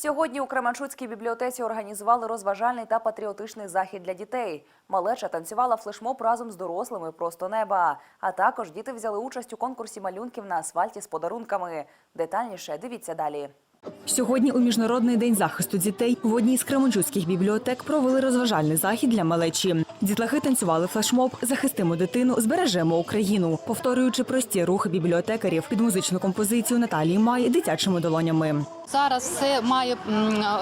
Сьогодні у Кременчуцькій бібліотеці організували розважальний та патріотичний захід для дітей. Малеча танцювала флешмоб разом з дорослими просто неба. А також діти взяли участь у конкурсі малюнків на асфальті з подарунками. Детальніше дивіться далі. Сьогодні у міжнародний день захисту дітей в одній з кременчуцьких бібліотек провели розважальний захід для малечі. Дітлахи танцювали флешмоб Захистимо дитину, збережемо Україну, повторюючи прості рухи бібліотекарів під музичну композицію Наталії Май дитячими долонями. Зараз все має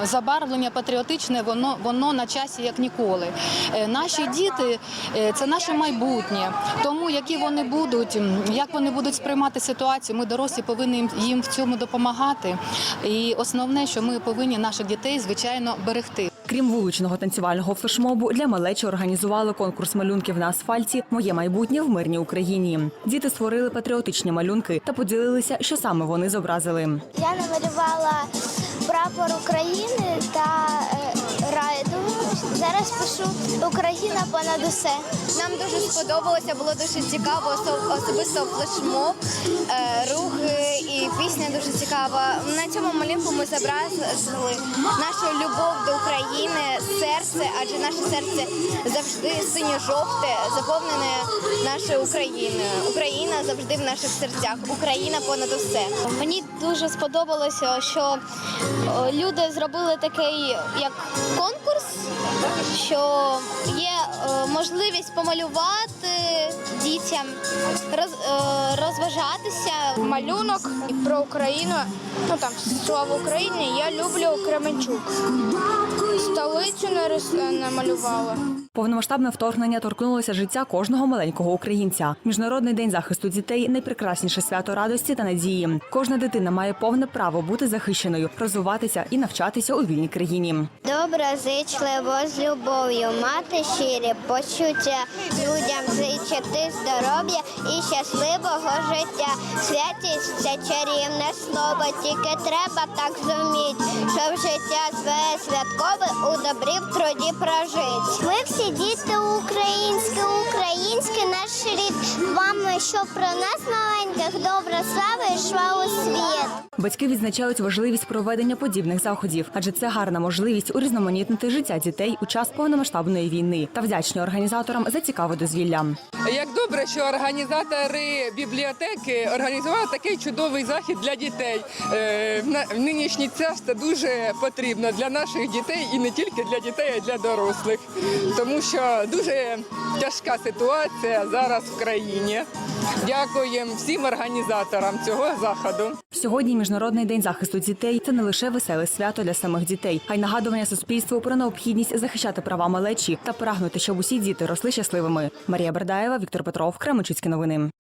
забарвлення патріотичне, воно воно на часі як ніколи. Е, Наші діти е, це наше майбутнє. Тому які вони будуть, як вони будуть сприймати ситуацію, ми дорослі повинні їм- їм в цьому допомагати. І основне, що ми повинні наших дітей звичайно берегти. Крім вуличного танцювального флешмобу, для малечі організували конкурс малюнків на асфальті Моє майбутнє в мирній Україні. Діти створили патріотичні малюнки та поділилися, що саме вони зобразили. Я намалювала прапор України та е, райду. Зараз пишу Україна понад усе. Нам дуже сподобалося, було дуже цікаво, особисто флешмоб, е, рухи і пісня дуже цікава. На цьому малюнку ми зобразили нашу любов до України, серце, адже наше серце завжди синьо-жовте, заповнене нашою Україною. Україна завжди в наших серцях. Україна понад усе. Мені дуже сподобалося, що люди зробили такий як конкурс, що є е, можливість помалювати дітям, роз, е, розважатися. Малюнок про Україну, ну там слава Україні. Я люблю Кременчук. Столицю намалювала. Повномасштабне вторгнення торкнулося життя кожного маленького українця. Міжнародний день захисту дітей найпрекрасніше свято радості та надії. Кожна дитина має повне право бути захищеною, розвиватися і навчатися у вільній країні. Доброзичливо з любов'ю, мати щирі почуття людям зичити здоров'я і щасливого життя. Святість це чарівне слово, тільки треба так зуміть, щоб життя своє святкове у добрі в труді прожить. Ми всі діти рід. Вам що про нас маленьких добра слава йшла у світ. Батьки відзначають важливість проведення подібних заходів, адже це гарна можливість урізноманітнити життя дітей у час повномасштабної війни та вдячні організаторам за цікаве дозвілля. Як добре, що організатори бібліотеки організували такий чудовий захід для дітей. Е, в нинішній час це дуже потрібно для наших дітей і не тільки для дітей, а й для дорослих, тому що дуже тяжка ситуація зараз в країні. Дякуємо всім організаторам цього заходу. Сьогодні міжнародний день захисту дітей це не лише веселе свято для самих дітей, а й нагадування суспільству про необхідність захищати права малечі та прагнути, щоб усі діти росли щасливими. Марія Бердаєва, Віктор Петров, Кременчуцькі новини.